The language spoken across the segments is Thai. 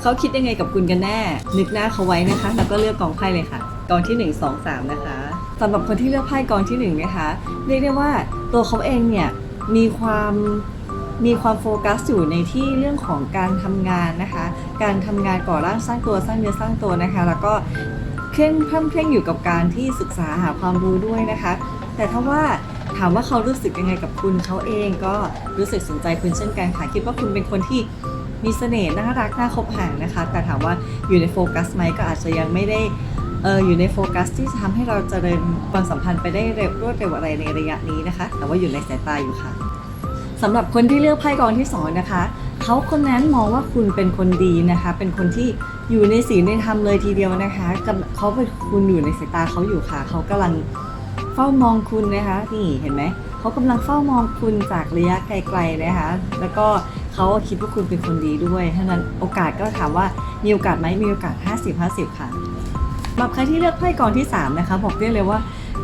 เขาคิดยังไงกับคุณกันแน่ นึกหน้าเขาไว้นะคะ แล้วก็เลือกกองไพ่เลยค่ะ กองที่ 1 2 3 นะคะสำหรับคนที่เลือกไพ่กองที่1นะคะเรียกได้ว่าตัวเขาเองเนี่ยมีความมีความโฟกัสอยู่ในที่เรื่องของการทำงานนะคะ การทำงานก่อร่างสร้างตัวสร้างเนื้อสร้างตัวนะคะ แล้วก็เคร่งเพิ่มเคร่งอยู่กับการที่ศึกษาหาความรู้ด้วยนะคะ แต่ถ้าว่าถามว่าเขารู้สึกยังไงกับคุณเขาเองก็รู้สึกสนใจคุณเช่นกันค่ะคิดว่าคุณเป็นคนที่ มีเสน่ห์น่ารักน่าคบหานะคะ แต่ถามว่าอยู่ในโฟกัสไหมก็อาจจะยังไม่ได้เอออยู่ในโฟกัสที่จะทำให้เราเจริญความสัมพันธ์ไปได้เร็วรวดเร็วอะไรในระยะนี้นะคะ แต่ว่าอยู่ในสายตาอยู่ค่ะสำหรับคนที่เลือกไพ่กองที่สองนะคะเขาคนนั้นมองว่าคุณเป็นคนดีนะคะ เป็นคนที่อยู่ในศีลในธรรมเลยทีเดียวนะคะเขาเป็นคุณอยู่ในสายตาเขาอยู่ค่ะเขากำลังเฝ้ามองคุณนะคะ นี่เห็นไหมเขากำลังเฝ้ามองคุณจากระยะไกลๆนะคะ แล้วก็ เขาคิดว่าคุณเป็นคนดีด้วยเท่านั้นโอกาสก็ถามว่ามีโอกาสไหมมีโอกาส 50-50 ค่ะสำหรับใครที่เลือกไพ่กองที่ 3 นะคะ บอกได้เลยว่า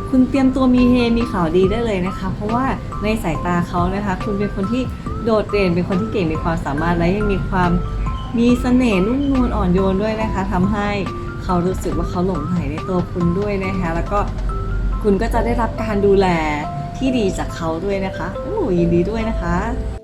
คุณเตรียมตัวมีเฮมีข่าวดีได้เลยนะคะ เพราะว่าในสายตาเขานะคะ คุณเป็นคนที่โดดเด่นเป็นคนที่เก่งมีความสามารถและยังมีความมีเสน่ห์นุ่มนวลอ่อนโยนด้วยนะคะทำให้เขารู้สึกว่าเขาหลงใหลในตัวคุณด้วยนะคะ แล้วก็คุณก็จะได้รับการดูแลที่ดีจากเขาด้วยนะคะโอ้ยินดีด้วยนะคะ